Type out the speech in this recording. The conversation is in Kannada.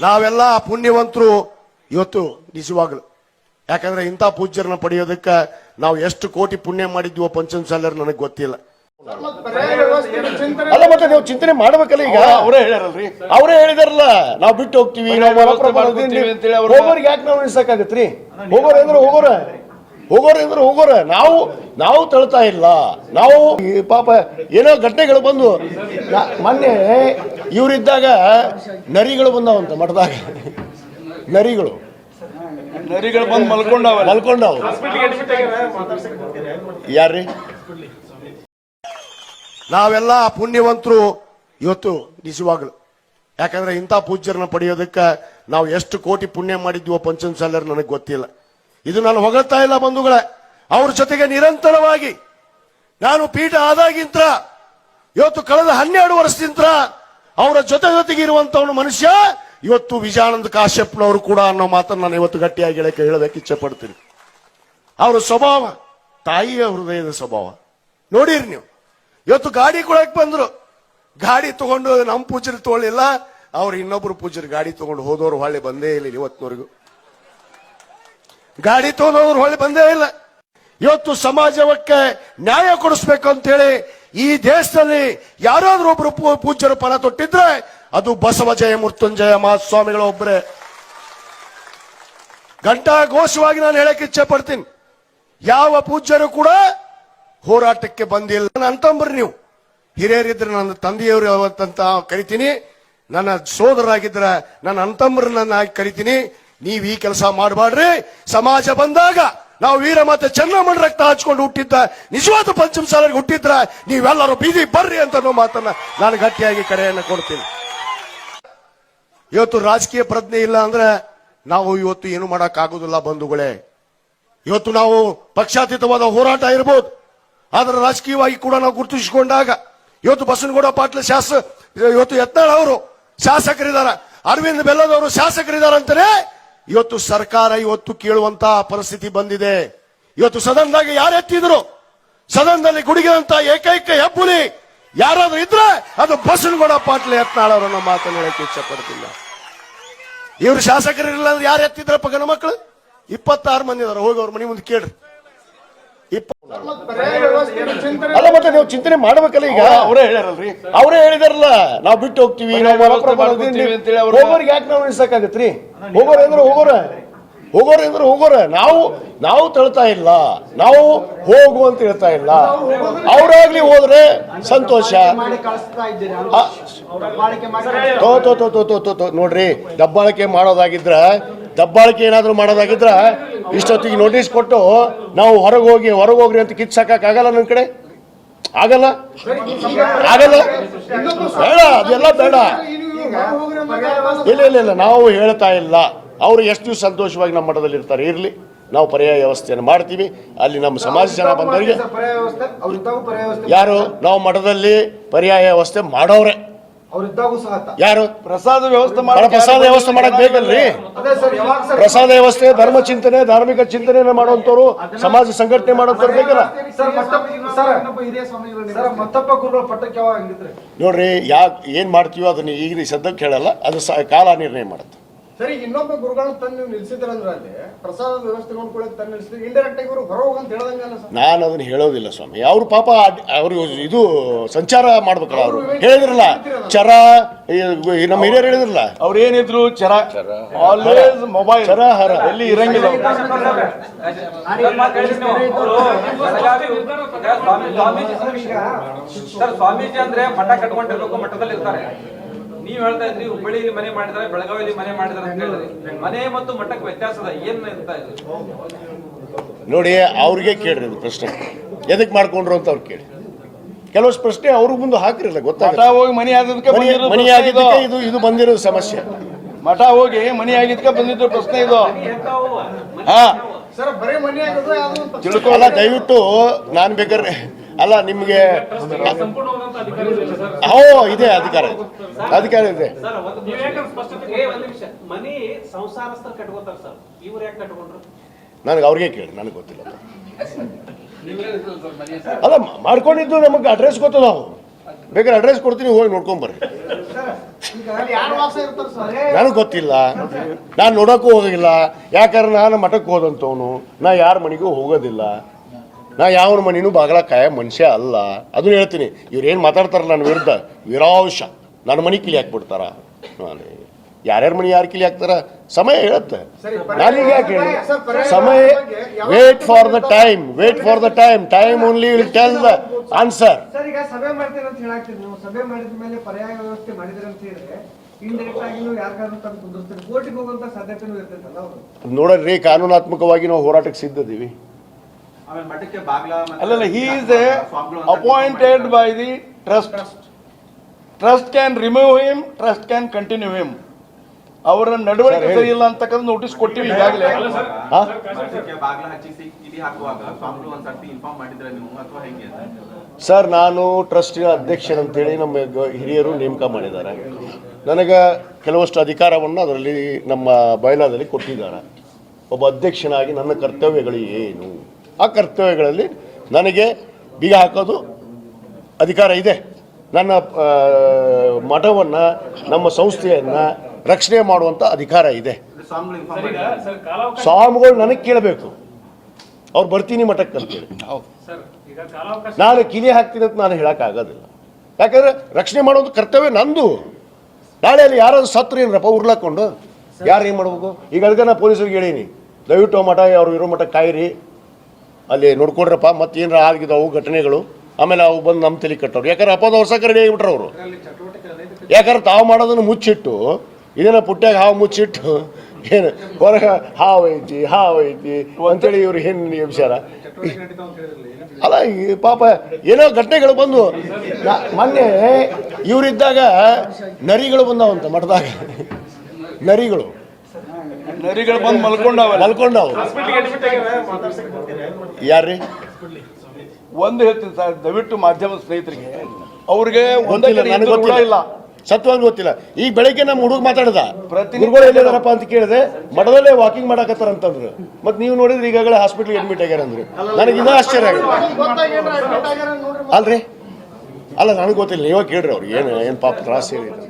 ನಾವೆಲ್ಲ ಪುಣ್ಯವಂತರು ಇವತ್ತು ನಿಜವಾಗ್ಲು. ಯಾಕಂದ್ರೆ ಇಂಥ ಪೂಜ್ಯರನ್ನ ಪಡೆಯೋದಕ್ಕೆ ನಾವು ಎಷ್ಟು ಕೋಟಿ ಪುಣ್ಯ ಮಾಡಿದ್ವೋ ಪಂಚಮಸಾಲರ್ ನನಗೆ ಗೊತ್ತಿಲ್ಲ. ಅಲ್ಲ ಮತ್ತೆ ನೀವು ಚಿಂತನೆ ಮಾಡ್ಬೇಕಲ್ಲ ಈಗ? ಅವರೇ ಹೇಳ್ಯಾರಲ್ರಿ. ಅವರೇ ಹೇಳಿದಾರಲ್ಲ ನಾವು ಬಿಟ್ಟು ಹೋಗ್ತೀವಿ ಹೋಗೋರಿಗೆ ಯಾಕೆ ನಾವು ನಿಲ್ಸಕ್ಕಾಗತ್ರಿ ಹೋಗೋರು ಅಂದ್ರೆ ಹೋಗೋರ. ಹೋಗೋರು ಅಂದ್ರೆ ಹೋಗೋರ. ನಾವು ನಾವು ತಳ್ತಾ ಇಲ್ಲ. ನಾವು ಪಾಪ ಏನೋ ಘಟನೆಗಳು ಬಂದು ಮೊನ್ನೆ ಇವರಿದ್ದಾಗ ನರಿಗಳು ಬಂದವಂತ ಮಠದಾಗ. ನರಿಗಳು. ನರಿಗಳು ಬಂದು ಮಲ್ಕೊಂಡವ. ಮಲ್ಕೊಂಡವು ಯಾರ್ರಿ? ನಾವೆಲ್ಲ ಪುಣ್ಯವಂತರು ಇವತ್ತು ನಿಜವಾಗ್ಲು. ಯಾಕಂದ್ರೆ ಇಂಥ ಪೂಜ್ಯರನ್ನ ಪಡೆಯೋದಕ್ಕೆ ನಾವು ಎಷ್ಟು ಕೋಟಿ ಪುಣ್ಯ ಮಾಡಿದ್ವೋ ಪಂಚಮಸಾಲರ್ ನನಗೆ ಗೊತ್ತಿಲ್ಲ. ಇದು ನಾನು ಹೊಗಳ್ತಾ ಇಲ್ಲ ಬಂಧುಗಳೇ. ಅವ್ರ ಜೊತೆಗೆ ನಿರಂತರವಾಗಿ ನಾನು ಪೀಠ ಆದಾಗಿಂತ ಇವತ್ತು ಕಳೆದ ಹನ್ನೆರಡು ವರ್ಷದಿಂದ ಅವರ ಜೊತೆ ಜೊತೆಗೆ ಇರುವಂತವನು ಮನುಷ್ಯ. ಇವತ್ತು ವಿಜಯಾನಂದ ಕಾಶ್ಯಪ್ನವರು ಕೂಡ ಅನ್ನೋ ಮಾತನ್ನು ನಾನು ಇವತ್ತು ಗಟ್ಟಿಯಾಗಿ ಹೇಳಕ್ಕೆ ಹೇಳೋದಕ್ಕೆ ಇಚ್ಛೆ ಪಡ್ತೀನಿ ಅವರ ಸ್ವಭಾವ, ತಾಯಿಯ ಹೃದಯದ ಸ್ವಭಾವ. ನೋಡಿರಿ ನೀವು. ಇವತ್ತು ಗಾಡಿ ಕೊಡಕ್ ಬಂದ್ರು? ಗಾಡಿ ತಗೊಂಡು ನಮ್ಮ ಪೂಜರು ತಗೊಳ್ಳಿಲ್ಲ. ಅವ್ರು ಇನ್ನೊಬ್ರು ಪೂಜರು ಗಾಡಿ ತಗೊಂಡು ಹೋದವ್ರು ಹೊಳ್ಳಿ ಬಂದೇ ಇಲ್ಲ ಇವತ್ತಿನವರೆಗೂ. ಗಾಡಿ ತಗೊಂಡವ್ರು ಹೊಳ್ಳಿ ಬಂದೇ ಇಲ್ಲ. ಇವತ್ತು ಸಮಾಜಕ್ಕೆ ನ್ಯಾಯ ಕೊಡಿಸ್ಬೇಕು ಅಂತೇಳಿ ಈ ದೇಶದಲ್ಲಿ ಯಾರಾದ್ರೂ ಒಬ್ರು ಪೂಜ್ಯರು ಫಲ ತೊಟ್ಟಿದ್ರೆ ಅದು ಬಸವ ಜಯ, ಮೃತ್ಯುಂಜಯ, ಮಹಾಸ್ವಾಮಿಗಳ ಒಬ್ಬರೇ ಘಂಟಾ ಘೋಷವಾಗಿ ನಾನು ಹೇಳಕ್ ಇಚ್ಛೆ ಪಡ್ತೀನಿ ಯಾವ ಪೂಜ್ಯರು ಕೂಡ ಹೋರಾಟಕ್ಕೆ ಬಂದಿಲ್ಲ. ನನ್ನ ಅಂತಂಬ್ರಿ ನೀವು. ಹಿರಿಯರಿದ್ರೆ ನನ್ನ ತಂದೆಯವರು ಅಂತ ಕರಿತೀನಿ. ನನ್ನ ಸೋದರಾಗಿದ್ರೆ ನನ್ನ ಅಂತಂಬ್ರನ್ನ ಕರಿತೀನಿ. ನೀವು ಈ ಕೆಲಸ ಮಾಡಬಾಡ್ರಿ ಸಮಾಜ ಬಂದಾಗ ನಾವು ವೀರ ಮತ್ತೆ ಚೆನ್ನಮ್ಮನ ರಕ್ತ ಹಚ್ಕೊಂಡು ಹುಟ್ಟಿದ್ದ, ನಿಜವಾದ ಪಂಚಮ ಸಾಲರಿಗೆ ಹುಟ್ಟಿದ್ರ ನೀವೆಲ್ಲರೂ ಬೀದಿ ಬರ್ರಿ ಅಂತ ಅನ್ನೋ ಮಾತನ್ನ ನಾನು ಗಟ್ಟಿಯಾಗಿ ಕರೆಯನ್ನು ಕೊಡ್ತೀನಿ. ಇವತ್ತು ರಾಜಕೀಯ ಪ್ರಜ್ಞೆ ಇಲ್ಲ ಅಂದ್ರೆ ನಾವು ಇವತ್ತು ಏನು ಮಾಡಕ್ ಆಗುದಿಲ್ಲ ಬಂಧುಗಳೇ. ಇವತ್ತು ನಾವು ಪಕ್ಷಾತೀತವಾದ ಹೋರಾಟ ಇರಬಹುದು ಆದ್ರೆ ರಾಜಕೀಯವಾಗಿ ಕೂಡ ನಾವು ಗುರುತಿಸಿಕೊಂಡಾಗ ಇವತ್ತು ಬಸನಗೌಡ ಪಾಟೀಲ್ ಶಾಸ ಇವತ್ತು ಯತ್ನಾಳ್ ಅವರು ಶಾಸಕರಿದ್ದಾರೆ. ಅರವಿಂದ್ ಬೆಲ್ಲದವರು ಶಾಸಕರಿದ್ದಾರೆ ಅಂತಾನೆ ಇವತ್ತು ಸರ್ಕಾರ ಇವತ್ತು ಕೇಳುವಂತ ಪರಿಸ್ಥಿತಿ ಬಂದಿದೆ. ಇವತ್ತು ಸದನದಾಗ ಯಾರು ಎತ್ತಿದ್ರು? ಸದನದಲ್ಲಿ ಗುಡಿಗಿದಂತ ಏಕೈಕ ಹೆಬ್ಬುಲಿ ಯಾರಾದ್ರೂ ಇದ್ರೆ ಅದು ಬಸನಗೌಡ ಪಾಟೀಲ್ ಯತ್ನಾಳ್ ಅವರನ್ನ ಮಾತನ್ನು ಹೇಳಕ್ಕೆ ಇಚ್ಛೆ ಪಡ್ತಿಲ್ಲ ಇವ್ರು ಶಾಸಕರಿಲ್ಲ ಅಂದ್ರೆ ಯಾರು ಎತ್ತಿದ್ರಪ್ಪ ಗಣ ಮಕ್ಕಳು ಇಪ್ಪತ್ತಾರು ಮಂದಿ ಇದಾರೆ. ಹೋಗಿ ಅವ್ರ ಮನೆ ಮುಂದೆ ಕೇಳ್ರಿ. ಅಲ್ಲ ಮತ್ತೆ ನೀವು ಚಿಂತನೆ ಮಾಡ್ಬೇಕಲ್ಲ ಈಗ? ಅವರೇ ಹೇಳ್ಯಾರಲ್ರಿ. ಅವರೇ ಹೇಳಿದಾರಲ್ಲ ನಾವು ಬಿಟ್ಟು ಹೋಗ್ತೀವಿ ಹೋಗೋರಿಗೆ ಯಾಕೆ ನಾವು ನಿಲ್ಸಕ್ಕಾಗತ್ರಿ ಹೋಗೋರು ಅಂದ್ರೆ ಹೋಗೋರ. ಹೋಗೋರು. ಅಂದ್ರೆ ಹೋಗೋರ. ನಾವು ನಾವು ತಳ್ತಾ ಇಲ್ಲ. ನಾವು ಹೋಗು ಅಂತ ಹೇಳ್ತಾ ಇಲ್ಲ. ಅವರಾಗ್ಲಿ ಹೋದ್ರೆ ಸಂತೋಷ. ತೋ ತೋ ತೋ ತೋ ತೋ ತೋ ನೋಡ್ರಿ ದಬ್ಬಾಳಿಕೆ ಮಾಡೋದಾಗಿದ್ರ ದಬ್ಬಾಳಿಕೆ ಏನಾದರೂ ಮಾಡೋದಾಗಿದ್ರೆ ಇಷ್ಟೊತ್ತಿಗೆ ನೋಟಿಸ್ ಕೊಟ್ಟು ನಾವು ಹೊರಗೆ ಹೋಗಿ ಹೊರಗೆ ಹೋಗ್ರಿ ಅಂತ ಕಿತ್ಸಾಕಾಗಲ್ಲ ನನ್ನ ಕಡೆ? ಆಗಲ್ಲ? ಆಗಲ್ಲ? ಬೇಡ ಅದೆಲ್ಲ ಬೇಡ. ಇಲ್ಲ ಇಲ್ಲ ಇಲ್ಲ ನಾವು ಹೇಳ್ತಾ ಇಲ್ಲ. ಅವರು ಎಷ್ಟು ಸಂತೋಷವಾಗಿ ನಮ್ಮ ಮಠದಲ್ಲಿ ಇರ್ತಾರೆ ಇರಲಿ. ನಾವು ಪರ್ಯಾಯ ವ್ಯವಸ್ಥೆಯನ್ನು ಮಾಡ್ತೀವಿ. ಅಲ್ಲಿ ನಮ್ಮ ಸಮಾಜ ಜನ ಬಂದವರಿಗೆ ಯಾರು? ನಾವು ಮಠದಲ್ಲಿ ಪರ್ಯಾಯ ವ್ಯವಸ್ಥೆ ಮಾಡೋರೆ ಅವ್ರಿದ್ದಾಗೂ ಸಹ ಯಾರು? ಪ್ರಸಾದ ವ್ಯವಸ್ಥೆ ಮಾಡಿ ಪ್ರಸಾದ ವ್ಯವಸ್ಥೆ ಮಾಡಕ್ ಬೇಕಲ್ರಿ? ಪ್ರಸಾದ ವ್ಯವಸ್ಥೆ ಧರ್ಮ ಚಿಂತನೆ ಧಾರ್ಮಿಕ ಚಿಂತನೆ ಮಾಡುವಂತವ್ರು ಸಮಾಜ ಸಂಘಟನೆ ಮಾಡುವಂತವ್ರು ಬೇಕಲ್ಲ? ನೋಡ್ರಿ ಯಾಕೆ ಏನ್ ಮಾಡ್ತೀವೋ ಅದನ್ನ ಈಗ ಸದ್ಯಕ್ಕೆ ಹೇಳಲ್ಲ ಅದು ಕಾಲ ನಿರ್ಣಯ ಮಾಡುತ್ತೆ. ಸರಿ ಇನ್ನೊಬ್ಬ ಗುರುಗಳನ್ನ ತಂದು ನೀವು ನಿಲ್ಸಿದ್ರಂದ್ರೆ ಅಲ್ಲಿ ಪ್ರಸಾದ ವ್ಯವಸ್ಥೆ ನೋಡ್ಕೊಳ್ಳಿ ತಂದು ನಿಲ್ಸಿದ್ರೆ. ಇಂಡೈರೆಕ್ಟ್ ಆಗಿ ಇವರು ಹೊರಹೋಗ ಅಂತ ಹೇಳದಂಗಲ್ಲ ಸರ್. ನಾನು ಅದನ್ನ ಹೇಳೋದಿಲ್ಲ ಸ್ವಾಮಿ. ಅವ್ರ ಪಾಪ ಅವ್ರಿಗೆ ಅವ್ರು ಇದು ಸಂಚಾರ ಮಾಡ್ಬೇಕಲ್ಲ ಅವರು ಹೇಳಿದ್ರಲ್ಲ ಚರ ಈ- ನಮ್ಮ ಹಿರಿಯರು ಹೇಳಿದ್ರಲ್ಲ. ಅವ್ರು ಏನಿದ್ರು ಚರ. ಆಲ್ವೇಸ್ ಮೊಬೈಲ್ ಚರ ಹರ. ಎಲ್ಲಿ ಇರಂಗಿಲ್ಲ ಅವ್ರು. ಸರ್ ಸ್ವಾಮೀಜಿ ಅಂದ್ರೆ ಮಠ ಕಟ್ಕೊಂಡಿರ್ಬೇಕು ಮಠದಲ್ಲಿ ಇರ್ತಾರೆ ನೀವ್ ಹೇಳ್ತಾ ಇದ್ರಿ ಹುಬ್ಬಳ್ಳಿಯಲ್ಲಿ ಮನೆ ಮಾಡಿದಾರೆ ಬೆಳಗಾವಿಯಲ್ಲಿ ಮನೆ ಮಾಡಿದಾರೆ ಅಂತ ಹೇಳಿದ್ರಿ. ಮನೆ ಮತ್ತು ಮಠಕ್ಕೆ ಅದ ಏನ್ ಅಂತ ಇದು ನೋಡಿ ಅವ್ರಿಗೆ ಕೇಳ್ರಿ ಅದು ಪ್ರಶ್ನೆ. ಎದಕ್ ಮಾಡ್ಕೊಂಡ್ರು ಅಂತ ಅವ್ರು ಕೇಳಿ ಕೆಲವಷ್ಟು ಪ್ರಶ್ನೆ ಅವ್ರಿಗೆ ಮುಂದೆ ಹಾಕಿರಲ್ಲ ಮಠ ಗೊತ್ತಾಗ ಹೋಗಿ ಮನೆ ಆದದಕ್ಕೆ ಮನಿ ಬಂದಿರೋ ಮನಿ ಇದು. ಆಗಿದ್ದಕ್ಕೆ ಇದು ಇದು ಬಂದಿರೋ ಸಮಸ್ಯೆ. ಮಠ ಹೋಗಿ ಮನೆ ಆಗಿದ್ಕೆ ಬಂದಿದ್ದು ಪ್ರಶ್ನೆ ಇದು. ಹಾ. ಪಕ್ಷ- ದಯವಿಟ್ಟು ನಾನು ಬೇಕಾದ್ರೆ ಅಲ್ಲ ನಿಮಗೆ ಓ ಇದೆ ಅಧಿಕಾರ ಇದೆ. ಅಧಿಕಾರ ಇದೆ. ನನಗೆ ಅವ್ರಿಗೆ ಕೇಳಿ ನನಗೆ ಗೊತ್ತಿಲ್ಲ ಅಲ್ಲ ಮಾಡ್ಕೊಂಡಿದ್ದು ನಮಗೆ ಅಡ್ರೆಸ್ ಗೊತ್ತದ ನಾವು. ಬೇಕಾದ್ರೆ ಅಡ್ರೆಸ್ ಕೊಡ್ತೀನಿ ಹೋಗಿ ಇರ್ತಾರೆ ಸರ್ ನನಗೆ ಗೊತ್ತಿಲ್ಲ. ನಾನು ನೋಡೋಕ್ಕೂ ಹೋಗಿಲ್ಲ. ಯಾಕಂದ್ರೆ ನಾನು ಮಠಕ್ಕೆ ಹೋದಂಥವನು. ನಾ ಯಾರ ಮನೆಗೂ ಹೋಗೋದಿಲ್ಲ. ನಾ ಯಾವ ಮನೇನು ಬಾಗಲ ಕಾಯ ಮನುಷ್ಯ ಅಲ್ಲ. ಅದನ್ನ ಹೇಳ್ತೀನಿ ಇವ್ರು ಏನು ಮಾತಾಡ್ತಾರೆ ನನ್ನ ವಿರುದ್ಧ? ವಿರಾಂಶ ನನ್ನ ಮನೆ ಕಿಲಿ ಹಾಕ್ಬಿಡ್ತಾರ. ನಾನು. ಯಾರ್ಯಾರ ಮನೆ ಯಾರು ಕಿಲಿ ಹಾಕ್ತಾರ? ಸಮಯ ಹೇಳುತ್ತೆ. ನಾನೀಗ ಯಾಕೆ ಹೇಳಿ? ಸಮಯ wait for the time wait for the time time only will tell the answer ನೋಡ್ರಿ ಕಾನೂನಾತ್ಮಕವಾಗಿ ನಾವು ಹೋರಾಟಕ್ಕೆ ಸಿದ್ಧದೀವಿ ಆಮೇಲೆ ಮಠಕ್ಕೆ ಬಾಗ್ಲ ಮತ್ತೆ ಅಲ್ಲಲ್ಲ he is a appointed by the trust trust can remove him trust can continue him ಅವರ ನಡವಳಿಕೆ ಸರಿ ಇಲ್ಲ ಅಂತಕ್ಕಂಥ ನೋಟಿಸ್ ಕೊಟ್ಟಿವಿ ಈಗಾಗಲೇ. ಹಾ? ಮಠಕ್ಕೆ ಬಾಗ್ಲ ಹಚ್ಚಿಸಿ ಕಿಡಿ ಹಾಕುವಾಗ ಸ್ವಾಮಿಗಳು ಒಂದ್ಸರ್ತಿ ಇನ್ಫಾರ್ಮ್ ಮಾಡಿದ್ರೆ ನೀವು ಅಥವಾ ಹೆಂಗೆ ಸರ್ ನಾನು ಟ್ರಸ್ಟಿನ ಅಧ್ಯಕ್ಷರಂತೇಳಿ ನಮ್ಮ ಹಿರಿಯರು ನೇಮಕ ಮಾಡಿದ್ದಾರೆ. ನನಗೆ ಕೆಲವಷ್ಟು ಅಧಿಕಾರವನ್ನು ಅದರಲ್ಲಿ ನಮ್ಮ ಬಯಲಾದಲ್ಲಿ ಕೊಟ್ಟಿದ್ದಾರೆ. ಒಬ್ಬ ಅಧ್ಯಕ್ಷನಾಗಿ ನನ್ನ ಕರ್ತವ್ಯಗಳು ಏನು? ಆ ಕರ್ತವ್ಯಗಳಲ್ಲಿ ನನಗೆ ಬೀಗ ಹಾಕೋದು ಅಧಿಕಾರ ಇದೆ. ನನ್ನ ಮಠವನ್ನು, ನಮ್ಮ ಸಂಸ್ಥೆಯನ್ನು ರಕ್ಷಣೆ ಮಾಡುವಂಥ ಅಧಿಕಾರ ಇದೆ. ಸ್ವಾಮಿಗಳು ನನಗೆ ಕೇಳಬೇಕು. ಅವ್ರು ಬರ್ತೀನಿ ಮಠಕ್ಕೆ ಅಂತೇಳಿ ನಾನು ಕಿಲಿ ಹಾಕ್ತೀನಿ ಅಂತ ನಾನು ಹೇಳೋಕ್ಕಾಗೋದಿಲ್ಲ ಯಾಕಂದ್ರೆ ರಕ್ಷಣೆ ಮಾಡೋದು ಕರ್ತವ್ಯ ನಂದು. ನಾಳೆ ಅಲ್ಲಿ ಯಾರಾದ್ರು ಸತ್ರು ಏನರಪ್ಪ ಉರ್ಲಾಕೊಂಡು, ಯಾರು ಏನು ಮಾಡ್ಬೇಕು? ಈಗ ಅದಕ್ಕೆ ನಾನು ಪೊಲೀಸರಿಗೆ ಹೇಳೀನಿ. ದಯವಿಟ್ಟು ಮಠ, ಅವ್ರು ಇರೋ ಮಠ ಕಾಯಿರಿ. ಅಲ್ಲಿ ನೋಡ್ಕೊಡ್ರಪ್ಪ ಮತ್ತೆ ಏನಾರ ಆಗಿದಾವು ಘಟನೆಗಳು. ಆಮೇಲೆ ಅವು ಬಂದು ನಮ್ಮ ತಲೆ ಕಟ್ಟೋರು. ಯಾಕಂದ್ರೆ ಅಪ್ಪದ ಹೊಸ ರೆಡಿ ಆಗಿಬಿಟ್ರು ಅವರು. ಯಾಕಂದ್ರೆ ತಾವು ಮಾಡೋದನ್ನು ಮುಚ್ಚಿಟ್ಟು ಇದನ್ನ ಪುಟ್ಟ್ಯಾಗ ಹಾವು ಮುಚ್ಚಿಟ್ಟು ಏನು ಹೊರಗೆ ಹಾವು ಐತಿ ಹಾವು ಐತಿ ಅಂತೇಳಿ ಇವ್ರು ಏನು ವಿಚಾರ ಅಲ್ಲ ಈ ಪಾಪ ಏನೋ ಘಟನೆಗಳು ಬಂದು ಮೊನ್ನೆ ಇವರಿದ್ದಾಗ ನರಿಗಳು ಬಂದಾವಂತ ಮಠದಾಗ. ನರಿಗಳು. ನರಿಗಳು ಬಂದು ಮಲ್ಕೊಂಡವ. ಮಲ್ಕೊಂಡವು ಯಾರ್ರಿ? ಒಂದು ಹೇಳ್ತೀನಿ ಸರ್ ದಯವಿಟ್ಟು ಮಾಧ್ಯಮ ಸ್ನೇಹಿತರಿಗೆ ಅವ್ರಿಗೆ ಒಂದಿಲ್ಲ ಗೊತ್ತಿಲ್ಲ ನನಗೆ ಇಲ್ಲ ಗೊತ್ತಿಲ್ಲ. ಸತ್ವಾಗಿ ಗೊತ್ತಿಲ್ಲ. ಈಗ ಬೆಳಗ್ಗೆ ನಮ್ಮ ಹುಡುಗ ಮಾತಾಡ್ದ. ಪ್ರತಿ ಗುರುಗಳು ಎಲ್ಲಿದಾರಪ್ಪ ಅಂತ ಕೇಳಿದೆ. ಮಠದಲ್ಲೇ ವಾಕಿಂಗ್ ಮಾಡಾಕತ್ತಾರ ಅಂತಂದ್ರು. ಮತ್ತೆ ನೀವು ನೋಡಿದ್ರೆ ಈಗಾಗಲೇ ಹಾಸ್ಪಿಟ್ಲ್ ಅಡ್ಮಿಟ್ ಆಗ್ಯಾರ ಅಂದ್ರು. ನನಗೆ ಇನ್ನೂ ಆಶ್ಚರ್ಯ ಆಗಿದೆ. ಅಲ್ರಿ? ಅಲ್ಲ ನನಗೆ ಗೊತ್ತಿಲ್ಲ. ನೀವೇ ಕೇಳ್ರಿ ಅವ್ರಿಗೆ ಏನು ಏನು ಪಾಪ ತ್ರಾಸ ಹೇಳಿದ್ರು